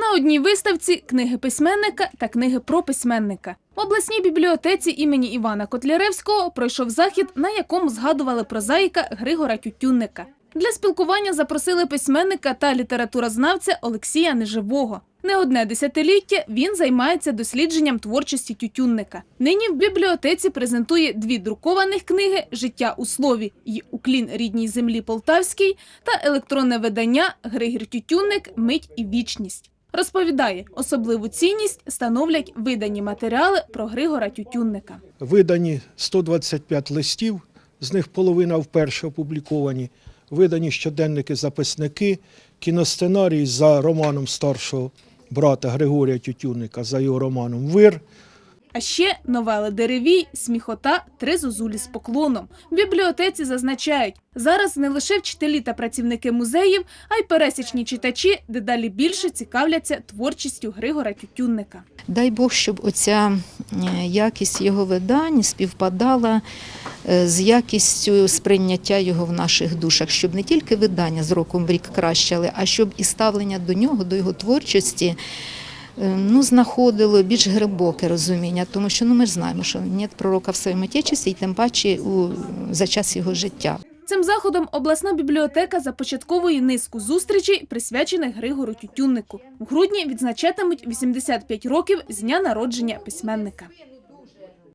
На одній виставці книги письменника та книги про письменника. В обласній бібліотеці імені Івана Котляревського пройшов захід, на якому згадували прозаїка Григора Тютюнника. Для спілкування запросили письменника та літературознавця Олексія Неживого. Не одне десятиліття він займається дослідженням творчості Тютюнника. Нині в бібліотеці презентує дві друкованих книги Життя у слові і Уклін рідній землі Полтавській та електронне видання Григір Тютюнник Мить і вічність. Розповідає, особливу цінність становлять видані матеріали про Григора Тютюнника. Видані 125 листів, з них половина вперше опубліковані. Видані щоденники записники, кіносценарій за романом старшого брата Григорія Тютюнника, за його романом Вир. А ще новели Деревій, сміхота, три зозулі з поклоном. В бібліотеці зазначають, зараз не лише вчителі та працівники музеїв, а й пересічні читачі дедалі більше цікавляться творчістю Григора Тютюнника. Дай Бог, щоб оця е, якість його видань співпадала е, з якістю сприйняття його в наших душах, щоб не тільки видання з роком в рік кращали, а щоб і ставлення до нього, до його творчості. Е, Ну, знаходило більш глибоке розуміння, тому що ну ми знаємо, що нет пророка в своєму отечестві, і тим паче у, за час його життя. Цим заходом обласна бібліотека започатковує низку зустрічей, присвячених Григору Тютюннику. В грудні відзначатимуть 85 років з дня народження письменника.